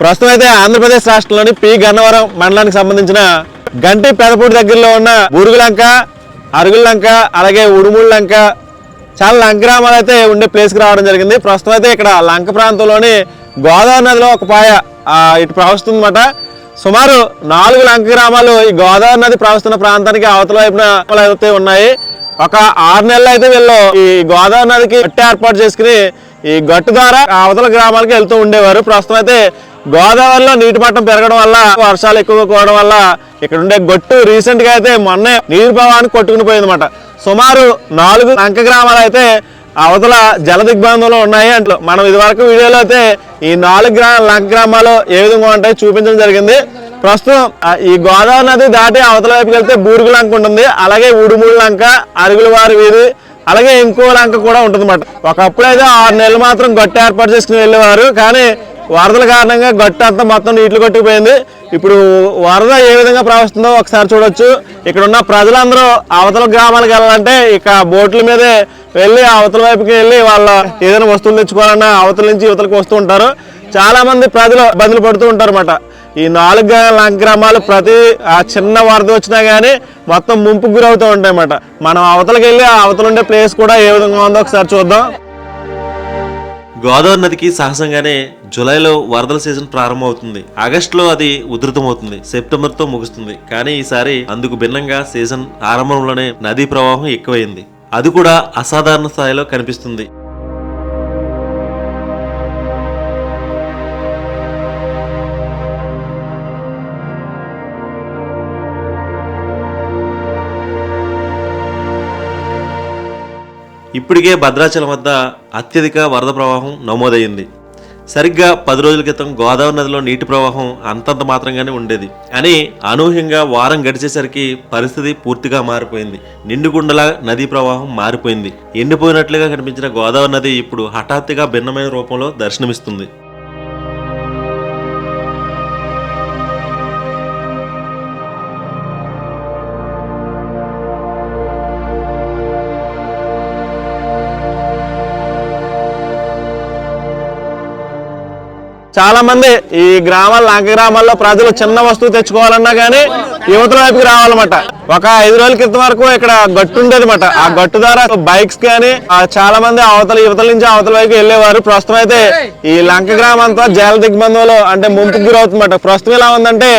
ప్రస్తుతం అయితే ఆంధ్రప్రదేశ్ రాష్ట్రంలోని పి. గన్నవరం మండలానికి సంబంధించిన గంటి పెదపూడి దగ్గరలో ఉన్న బురుగులంక అరుగులంక అలాగే ఉరుముడు లంక చాలా లంక గ్రామాలు అయితే ఉండే ప్లేస్కి రావడం జరిగింది. ప్రస్తుతం అయితే ఇక్కడ లంక ప్రాంతంలోని గోదావరి నదిలో ఒక పాయ ఇటు ఇటు ప్రవహిస్తుందన్నమాట. సుమారు నాలుగు లంక గ్రామాలు ఈ గోదావరి నది ప్రవహిస్తున్న ప్రాంతానికి అవతల వైపున అయితే ఉన్నాయి. ఒక ఆరు నెలలు అయితే వీళ్ళు ఈ గోదావరి నదికి గట్టి ఏర్పాటు చేసుకుని ఈ గట్టు ద్వారా అవతల గ్రామాలకి వెళ్తూ ఉండేవారు. ప్రస్తుతం అయితే గోదావరిలో నీటి మట్టం పెరగడం వల్ల వర్షాలు ఎక్కువగా కూడడం వల్ల ఇక్కడ ఉండే గొట్టు రీసెంట్గా అయితే మొన్నే నీరు ప్రవాహానికి కొట్టుకుని పోయిందన్నమాట. సుమారు నాలుగు లంక గ్రామాలు అయితే అవతల జల దిగ్బంధంలో ఉన్నాయి అంటే మనం ఇదివరకు వీడియోలో అయితే ఈ నాలుగు గ్రా లంక గ్రామాలు ఏ విధంగా ఉంటాయి చూపించడం జరిగింది. ప్రస్తుతం ఈ గోదావరి నది దాటి అవతల వైపుకి వెళ్తే బూరుగు లంక ఉంటుంది. అలాగే ఉడుమూడు లంక అరుగులవారి వీధి అలాగే ఇంకో లంక కూడా ఉంటుంది అనమాట ఒకప్పుడైతే ఆరు నెలలు మాత్రం గట్టు ఏర్పాటు చేసుకుని వెళ్ళేవారు. కానీ వరదల కారణంగా గట్టు అంతా మొత్తం నీళ్ళు కొట్టుకుపోయింది. ఇప్పుడు వరద ఏ విధంగా ప్రవహిస్తుందో ఒకసారి చూడొచ్చు. ఇక్కడ ఉన్న ప్రజలందరూ అవతల గ్రామాలకు వెళ్ళాలంటే ఇక బోట్ల మీదే వెళ్ళి అవతల వైపుకి వెళ్ళి వాళ్ళ ఏదైనా వస్తువులు తెచ్చుకోవాలన్నా అవతల నుంచి యువతలకు వస్తూ ఉంటారు. చాలా మంది ప్రజలు ఇబ్బందులు పడుతూ ఉంటారు అన్నమాట ఈ నాలుగు గ్రామాలు ప్రతి ఆ చిన్న వరద వచ్చినా కానీ మొత్తం ముంపుకు గురవుతూ ఉంటాయి అన్నమాట మనం అవతలకి వెళ్ళి ఆ అవతల ఉండే ప్లేస్ కూడా ఏ విధంగా ఉందో ఒకసారి చూద్దాం. గోదావరి నదికి సహజంగానే జూలైలో వరదల సీజన్ ప్రారంభమవుతుంది. ఆగస్టులో అది ఉధృతమవుతుంది. సెప్టెంబర్తో ముగుస్తుంది. కానీ ఈసారి అందుకు భిన్నంగా సీజన్ ఆరంభంలోనే నదీ ప్రవాహం ఎక్కువైంది. అది కూడా అసాధారణ స్థాయిలో కనిపిస్తుంది. ఇప్పటికే భద్రాచలం వద్ద అత్యధిక వరద ప్రవాహం నమోదైంది సరిగ్గా పది రోజుల క్రితం గోదావరి నదిలో నీటి ప్రవాహం అంతంత మాత్రంగానే ఉండేది. అని అనూహ్యంగా వారం గడిచేసరికి పరిస్థితి పూర్తిగా మారిపోయింది. నిండుగుండలా నదీ ప్రవాహం మారిపోయింది. ఎండిపోయినట్లుగా కనిపించిన గోదావరి నది ఇప్పుడు హఠాత్తుగా భిన్నమైన రూపంలో దర్శనమిస్తుంది. చాలామంది ఈ గ్రామాల లంక గ్రామాల్లో ప్రజలు చిన్న వస్తువు తెచ్చుకోవాలన్నా కానీ యువతల వైపుకి రావాలన్నమాట. ఒక ఐదు రోజుల క్రితం వరకు ఇక్కడ గట్టు ఉండేది అనమాట ఆ గట్టు ద్వారా బైక్స్ కానీ చాలా మంది అవతల యువతల నుంచి అవతల వైపు వెళ్ళేవారు. ప్రస్తుతం అయితే ఈ లంక గ్రామం అంతా జల దిగ్బంధంలో అంటే ముంపుకు గురవుతుందన్నమాట. ప్రస్తుతం ఎలా ఉందంటే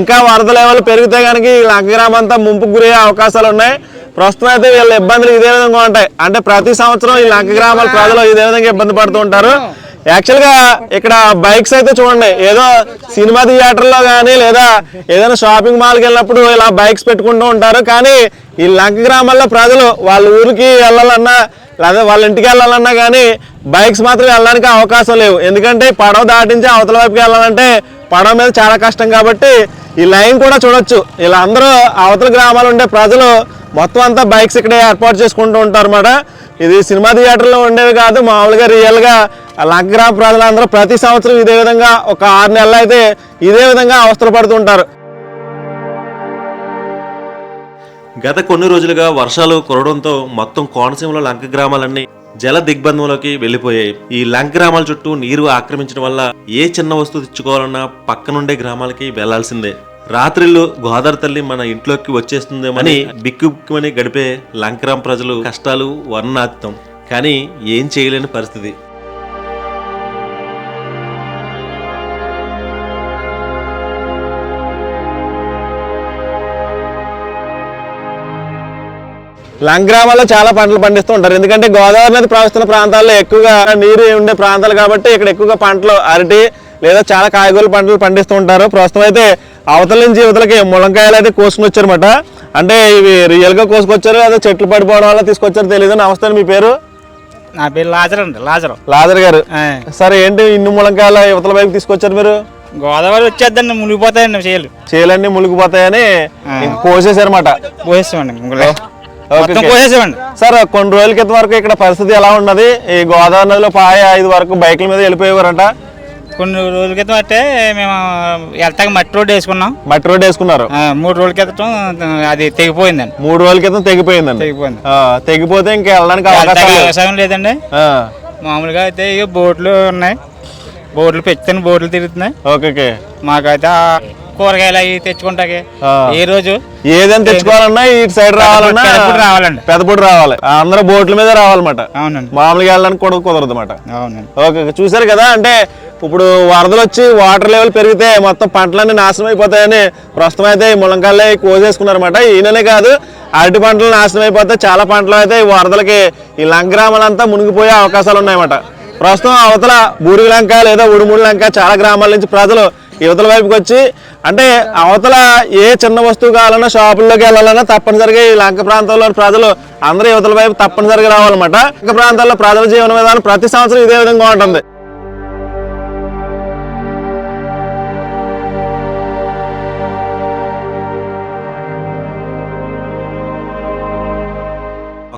ఇంకా వరద లెవెల్ పెరిగితే కనుక ఈ లంక గ్రామం అంతా ముంపుకు గురయ్యే అవకాశాలు ఉన్నాయి. ప్రస్తుతం అయితే వీళ్ళ ఇబ్బందులు ఇదే విధంగా ఉంటాయి. అంటే ప్రతి సంవత్సరం ఈ లంక గ్రామాల ప్రజలు ఇదే విధంగా ఇబ్బంది పడుతూ ఉంటారు. యాక్చువల్గా ఇక్కడ బైక్స్ అయితే చూడండి. ఏదో సినిమా థియేటర్లో కానీ లేదా ఏదైనా షాపింగ్ మాల్కి వెళ్ళినప్పుడు ఇలా బైక్స్ పెట్టుకుంటూ ఉంటారు. కానీ ఈ లంక గ్రామాల్లో ప్రజలు వాళ్ళ ఊరికి వెళ్ళాలన్నా లేదా వాళ్ళ ఇంటికి వెళ్ళాలన్నా కానీ బైక్స్ మాత్రం వెళ్ళడానికి అవకాశం లేవు. ఎందుకంటే పడవ దాటించి అవతల వైపుకి వెళ్ళాలంటే పడవ మీద చాలా కష్టం కాబట్టి ఈ లైన్ కూడా చూడొచ్చు. ఇలా అందరూ అవతల గ్రామాలు ఉండే ప్రజలు మొత్తం అంతా బైక్స్ ఇక్కడే ఏర్పాటు చేసుకుంటూ ఉంటారు అన్నమాట. ఇది సినిమా థియేటర్లో ఉండేవి కాదు మామూలుగా రియల్గా లగ్రా ప్రజలందరూ ప్రతి సంవత్సరం ఇదే విధంగా ఒక ఆరు నెలలు అయితే ఇదే విధంగా అవస్థలు పడుతుంటారు గత కొన్ని రోజులుగా వర్షాలు కురవడంతో మొత్తం కోనసీమలో లంక గ్రామాలన్నీ జల దిగ్బంధంలోకి వెళ్ళిపోయాయి. ఈ లంక గ్రామాల చుట్టూ నీరు ఆక్రమించడం వల్ల ఏ చిన్న వస్తువు తెచ్చుకోవాలన్నా పక్కనుండే గ్రామాలకి వెళ్ళాల్సిందే. రాత్రిళ్ళు గోదావరి తల్లి మన ఇంట్లోకి వచ్చేస్తుందేమని బిక్కుబిక్కుమని గడిపే లంకరాం ప్రజలు కష్టాలు వర్ణాతీతం కానీ ఏం చేయలేని పరిస్థితి. లంక గ్రామాల్లో చాలా పంటలు పండిస్తూ ఉంటారు. ఎందుకంటే గోదావరి నది ప్రవహిస్తున్న ప్రాంతాల్లో ఎక్కువగా నీరు ఉండే ప్రాంతాలు కాబట్టి ఇక్కడ ఎక్కువగా పంటలు అరటి లేదా చాలా కాయగూరల పంటలు పండిస్తూ ఉంటారు. ప్రస్తుతం అయితే అవతల నుంచి యువతలకి ములంకాయలు అయితే కోసుకుని వచ్చారన్నమాట. అంటే ఇవి రియల్గా కోసుకొచ్చారు లేదా చెట్లు పడిపోవడం వల్ల తీసుకొచ్చారు తెలియదు నమస్తే మీ పేరు? నా పేరు లాజర్ అండి లాజరం. లాదర్ గారు. సరే ఏంటి ఇన్ని ములంకాయలు యువతల వైపు తీసుకొచ్చారు మీరు? గోదావరి వచ్చేద్దండి మునిగిపోతాయండి చేయలు చేలన్నీ మునిగిపోతాయని కోసేసారన్నమాట పోసేసామండి సార్ కొన్ని రోజుల క్రితం వరకు ఇక్కడ పరిస్థితి ఎలా ఉన్నది? ఈ గోదావరి నదిలో పాయ ఐదు వరకు బైకుల మీద వెళ్ళిపోయేవారంట. కొన్ని రోజుల క్రితం అంటే మేము వెళ్తాక మట్టి రోడ్డు వేసుకున్నాం. మట్టి రోడ్డు వేసుకున్నారు. మూడు రోజుల క్రితం అది తెగిపోయిందండి. మూడు రోజుల క్రితం తెగిపోయిందండి. తెగిపోయింది. తెగిపోతే ఇంకా వెళ్ళడానికి అవకాశం లేదండి. మామూలుగా అయితే ఇక బోట్లు ఉన్నాయి. బోర్డులు పెంచుతాను బోర్డులు తిరుగుతున్నాయి. ఓకే ఓకే మాకైతే కూరగాయలు అవి తెచ్చుకుంటాకి. ఏ రోజు? ఏదైనా తెచ్చుకోవాలన్నా ఇటు సైడ్ రావాలన్నా రావాలండి. పెదపూడి రావాలి. అందరూ బోట్ల మీద రావాలన్నమాట. అవునండి. మామూలుగా వెళ్ళడానికి కూడా కుదరదు అన్నమాట అవునండి. ఓకే. చూశారు కదా అంటే ఇప్పుడు వరదలు వచ్చి వాటర్ లెవెల్ పెరిగితే మొత్తం పంటలన్నీ నాశనం అయిపోతాయని ప్రస్తుతం అయితే ఈ ములంకాయలే కోసేసుకున్నారన్నమాట ఈయననే కాదు అరటి పంటలు నాశనం అయిపోతే చాలా పంటలు అయితే ఈ వరదలకి ఈ లంగ్రామాలంతా మునిగిపోయే అవకాశాలు ఉన్నాయన్నమాట. ప్రస్తుతం అవతల బూరిగి లంక లేదా ఉడుముడి లంక చాలా గ్రామాల నుంచి ప్రజలు యువతల వైపుకి వచ్చి అంటే అవతల ఏ చిన్న వస్తువు కావాలన్నా షాపుల్లోకి వెళ్ళాలన్నా తప్పనిసరిగా ఈ లంక ప్రాంతంలోని ప్రజలు అందరూ యువతల వైపు తప్పనిసరిగా రావాలన్నమాట. లంక ప్రాంతాల్లో ప్రజల జీవన విధానం ప్రతి సంవత్సరం ఇదే విధంగా ఉంటుంది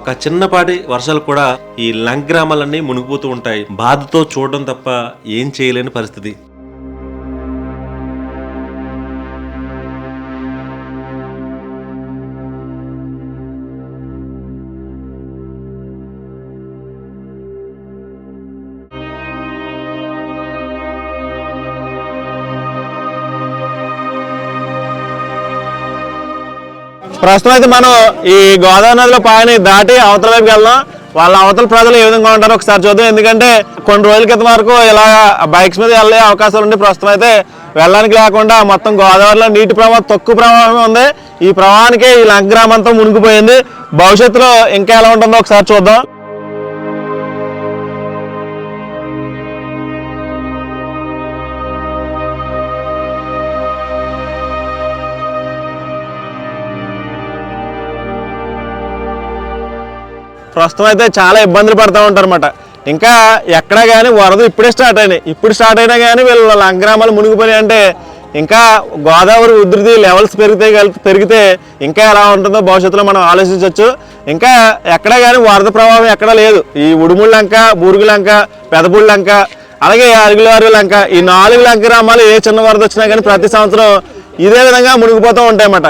ఒక చిన్నపాటి వర్షాలు కూడా ఈ లంక్ గ్రామాలన్నీ మునిగిపోతూ ఉంటాయి. బాధతో చూడడం తప్ప ఏం చేయలేని పరిస్థితి. ప్రస్తుతం అయితే మనం ఈ గోదావరి నదిలో పాయని దాటి అవతల వైపుకి వెళ్దాం. వాళ్ళ అవతల ప్రజలు ఏ విధంగా ఉంటారో ఒకసారి చూద్దాం. ఎందుకంటే కొన్ని రోజుల క్రితం వరకు ఇలా బైక్స్ మీద వెళ్ళే అవకాశాలు ఉండి ప్రస్తుతం అయితే వెళ్ళడానికి లేకుండా మొత్తం గోదావరిలో నీటి ప్రవాహం తక్కువ ప్రవాహమే ఉంది. ఈ ప్రవాహానికి ఈ లంక గ్రామం అంతా మునిగిపోయింది. భవిష్యత్తులో ఇంకా ఎలా ఉంటుందో ఒకసారి చూద్దాం. ప్రస్తుతం అయితే చాలా ఇబ్బందులు పడుతూ ఉంటారన్నమాట. ఇంకా ఎక్కడా కానీ వరద ఇప్పుడే స్టార్ట్ అయినాయి. ఇప్పుడు స్టార్ట్ అయినా కానీ వీళ్ళ లంగ్రామాలు మునిగిపోయినాయి అంటే ఇంకా గోదావరి ఉధృతి లెవెల్స్ పెరిగితే పెరిగితే ఇంకా ఎలా ఉంటుందో భవిష్యత్తులో మనం ఆలోచించవచ్చు ఇంకా ఎక్కడా కానీ వరద ప్రభావం ఎక్కడా లేదు. ఈ ఉడుముళ్ళ లంక బూరుగు లంక పెదపూడి లంక అలాగే అరుగులవారి లంక ఈ నాలుగు లంక గ్రామాలు ఏ చిన్న వరద వచ్చినా కానీ ప్రతి సంవత్సరం ఇదే విధంగా మునిగిపోతూ ఉంటాయన్నమాట.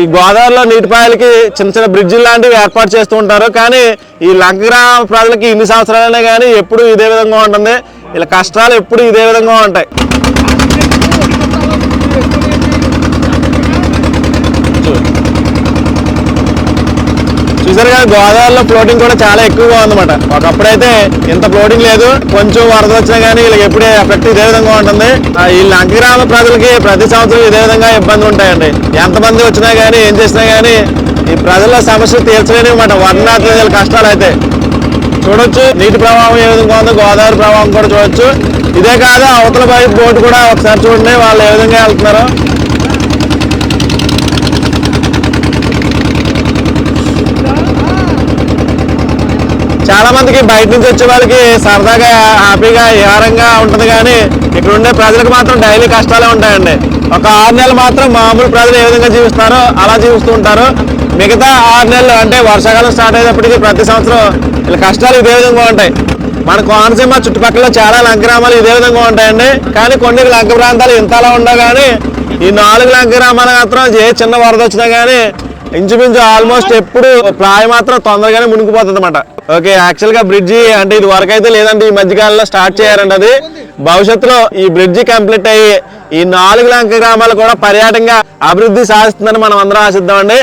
ఈ గోదావరిలో నీటిపాయలకి చిన్న చిన్న బ్రిడ్జి లాంటివి ఏర్పాటు చేస్తూ ఉంటారు. కానీ ఈ లంక గ్రామ ప్రజలకి ఇన్ని సంవత్సరాలైనా కానీ ఎప్పుడు ఇదే విధంగా ఉంటుంది. ఇలా కష్టాలు ఎప్పుడు ఇదే విధంగా ఉంటాయి. చూసారు గోదావరిలో ఫ్లోటింగ్ కూడా చాలా ఎక్కువగా ఉందన్నమాట. ఒకప్పుడైతే ఇంత ఫ్లోటింగ్ లేదు కొంచెం వరద వచ్చినా కానీ వీళ్ళకి ఎప్పుడే ఎఫెక్ట్ ఇదే విధంగా ఉంటుంది. ఆ, ఈ లంక ప్రజలకి ప్రతి సంవత్సరం ఇదే విధంగా ఇబ్బంది ఉంటాయండి. ఎంతమంది వచ్చినా కానీ ఏం చేసినా కానీ ఈ ప్రజల సమస్యలు తీర్చలేని మాట వర్ణాత్మ కష్టాలు అయితే. చూడొచ్చు నీటి ప్రవాహం ఏ విధంగా ఉందో గోదావరి ప్రవాహం కూడా చూడొచ్చు. ఇదే కాదు అవతల వైపు బోటు కూడా ఒకసారి చూడండి వాళ్ళు ఏ విధంగా వెళ్తున్నారో. చాలా మందికి బయట నుంచి వచ్చే వాళ్ళకి సరదాగా హ్యాపీగా విహారంగా ఉంటుంది కానీ ఇక్కడ ఉండే ప్రజలకు మాత్రం డైలీ కష్టాలే ఉంటాయండి. ఒక ఆరు నెలలు మాత్రం మామూలు ప్రజలు ఏ విధంగా జీవిస్తారో అలా జీవిస్తూ ఉంటారు. మిగతా ఆరు నెలలు అంటే వర్షాకాలం స్టార్ట్ అయ్యేటప్పటికి ప్రతి సంవత్సరం ఇలా కష్టాలు ఇదే విధంగా ఉంటాయి. మన కోనసీమ చుట్టుపక్కల చాలా లంక గ్రామాలు ఇదే విధంగా ఉంటాయండి. కానీ కొన్ని లంక ప్రాంతాలు ఇంతలా ఉండవు కానీ ఈ నాలుగు లంక గ్రామాలు మాత్రం ఏ చిన్న వరద వచ్చినా కానీ ఇంచుమించు ఆల్మోస్ట్ ఎప్పుడు ప్రాయ మాత్రం తొందరగానే మునిగిపోతుంది అనమాట ఓకే యాక్చువల్గా బ్రిడ్జి అంటే ఇది వరకు అయితే లేదంటే ఈ మధ్యకాలంలో స్టార్ట్ చేయాలండి అది. భవిష్యత్తులో ఈ బ్రిడ్జి కంప్లీట్ అయ్యి ఈ నాలుగు లంక గ్రామాలు కూడా పర్యాటకంగా అభివృద్ధి సాధిస్తుందని మనం అందరం ఆశిద్దామండి.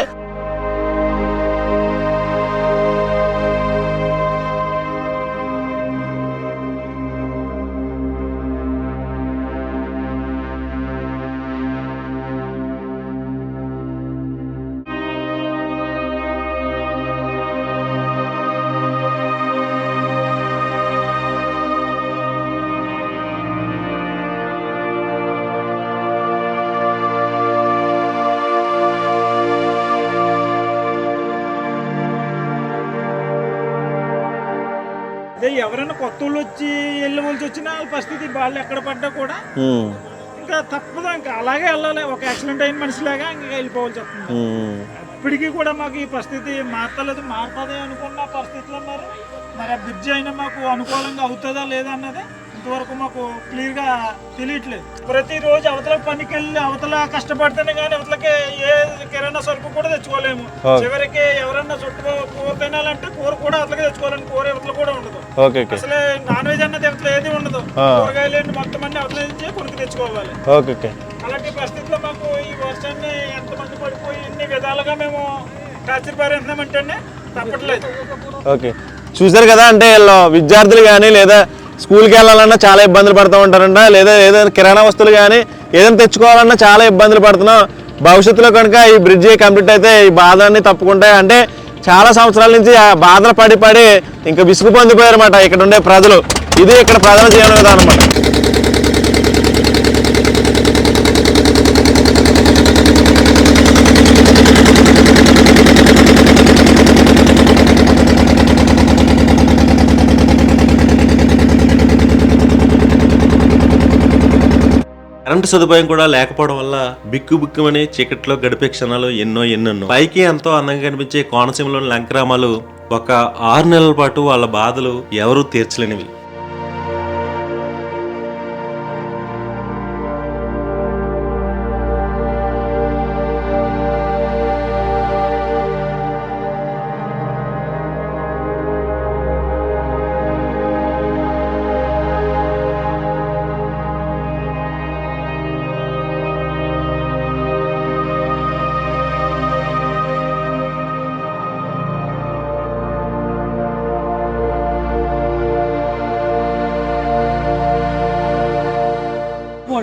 అదే ఎవరైనా కొత్త వాళ్ళు వచ్చి వెళ్ళవలసి వచ్చినా వాళ్ళ పరిస్థితి వాళ్ళు ఎక్కడ పడ్డా కూడా ఇంకా తప్పదు ఇంకా అలాగే వెళ్ళాలి. ఒక యాక్సిడెంట్ అయిన మనిషిలాగా ఇంకా వెళ్ళిపోవాల్సి వస్తుంది. ఇప్పటికీ కూడా మాకు ఈ పరిస్థితి మారతలేదు మారుతుంది అనుకున్న పరిస్థితులు మరి ఆ బ్రిడ్జ్ అయినా మాకు అనుకూలంగా అవుతుందా లేదా అన్నది ఇంతవరకు మాకు క్లియర్గా తెలియట్లేదు. ప్రతిరోజు అవతల పనికి వెళ్ళి అవతల కష్టపడితేనే కానీ అవతలకి ఏ కిరాణా సరుకు కూడా తెచ్చుకోలేము. చివరికి ఎవరన్నా చుట్టూ కూర తినాలంటే కూర కూడా అవతలకి తెచ్చుకోవాలని కూర అవతల కూడా ఉండదు. Okay okay. అసలు నాన్ వెజ్ అన్నది అవతల ఏది ఉండదు. ఆ. కూరగాయలు ఏంటి మొత్తం అన్ని అవతల నుంచి కొనుక్కు తెచ్చుకోవాలి. Okay okay. అలాంటి పరిస్థితుల్లో మాకు ఈ వర్షాన్ని ఎంతమంది పడిపోయి ఇన్ని విధాలుగా మేము టార్చర్ పారేస్తున్నామంటేనే తప్పట్లేదు. ఓకే. చూసారు కదా అంటే వీళ్ళు విద్యార్థులు కానీ లేదా స్కూల్కి వెళ్ళాలన్నా చాలా ఇబ్బందులు పడుతూ ఉంటారంట. లేదా ఏదైనా కిరాణా వస్తువులు కానీ ఏదైనా తెచ్చుకోవాలన్నా చాలా ఇబ్బందులు పడుతున్నాం. భవిష్యత్తులో కనుక ఈ బ్రిడ్జి కంప్లీట్ అయితే ఈ బాధలన్నీ తప్పుకుంటాయి అంటే చాలా సంవత్సరాల నుంచి ఆ బాధలు పడి పడి ఇంకా విసుగు పొందిపోయారన్నమాట ఇక్కడ ఉండే ప్రజలు. ఇది ఇక్కడ ప్రధాన జీవన విధానం అన్నమాట. కరెంటు సదుపాయం కూడా లేకపోవడం వల్ల బిక్కు బిక్కుమని చీకట్లో గడిపే క్షణాలు ఎన్నో ఎన్నెన్నో. పైకి ఎంతో అందంగా కనిపించే కోనసీమలోని లంకరామాలు ఒక ఆరు నెలల పాటు వాళ్ళ బాధలు ఎవరూ తీర్చలేనివి.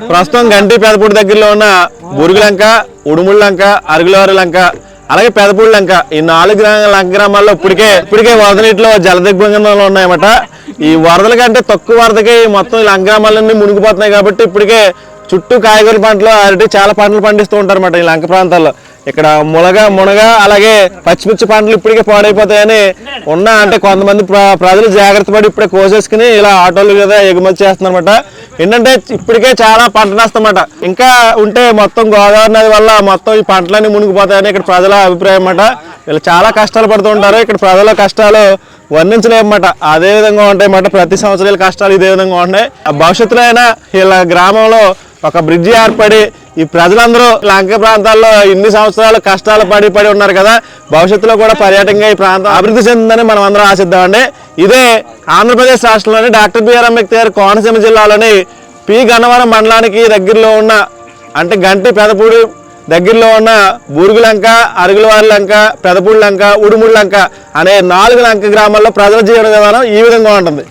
ప్రస్తుతం గంటి పెదపూడి దగ్గరలో ఉన్న బురుగులంక లంక లంక అరుగులవారి లంక అలాగే పెదపూడి లంక. ఈ నాలుగు లంక గ్రామాల్లో ఇప్పటికే ఇప్పటికే వరద నీటిలో జలదిగ్బంధనలు ఉన్నాయన్నమాట. ఈ వరదల కంటే తక్కువ వరదకి మొత్తం లంక గ్రామాలన్నీ మునిగిపోతున్నాయి కాబట్టి ఇప్పటికే చుట్టూ కాయగూర పంటలు అరటి చాలా పంటలు పండిస్తూ ఉంటారన్నమాట ఈ లంక ప్రాంతాల్లో. ఇక్కడ మునగ మునగ అలాగే పచ్చిమిర్చి పంటలు ఇప్పటికే పాడైపోతాయని ఉన్న అంటే కొంతమంది ప్ర- ప్రజలు జాగ్రత్త పడి ఇప్పుడే కోసేసుకుని ఇలా ఆటోలు కదా ఎగుమతి చేస్తున్నారన్నమాట. ఏంటంటే ఇప్పటికే చాలా పంట నష్టం అన్నమాట ఇంకా ఉంటే మొత్తం గోదావరి నది వల్ల మొత్తం ఈ పంటలన్నీ మునిగిపోతాయని ఇక్కడ ప్రజల అభిప్రాయం అన్నమాట. వీళ్ళు చాలా కష్టాలు పడుతూ ఉంటారు. ఇక్కడ ప్రజల కష్టాలు వర్ణించలేమన్నమాట. అదే విధంగా ఉంటాయి అన్నమాట. ప్రతి సంవత్సరం కష్టాలు ఇదే విధంగా ఉంటాయి భవిష్యత్తులో అయినా వీళ్ళ గ్రామంలో ఒక బ్రిడ్జి ఏర్పడి ఈ ప్రజలందరూ లంక ప్రాంతాల్లో ఇన్ని సంవత్సరాలు కష్టాలు పడి పడి ఉన్నారు కదా. భవిష్యత్తులో కూడా పర్యాటకంగా ఈ ప్రాంతం అభివృద్ధి చెందిందని మనం అందరం ఆశిద్దామండి. ఇదే ఆంధ్రప్రదేశ్ రాష్ట్రంలోని డాక్టర్ బిఆర్ అంబేద్కర్ కోనసీమ జిల్లాలోని పి గన్నవరం మండలానికి దగ్గరలో ఉన్న అంటే గంటి పెదపూడి దగ్గరలో ఉన్న బూరుగు లంక అరుగులవారి లంక పెదపూడి లంక ఉడుముడి లంక అనే నాలుగు లంక గ్రామాల్లో ప్రజల జీవన విధానం ఈ విధంగా ఉంటుంది.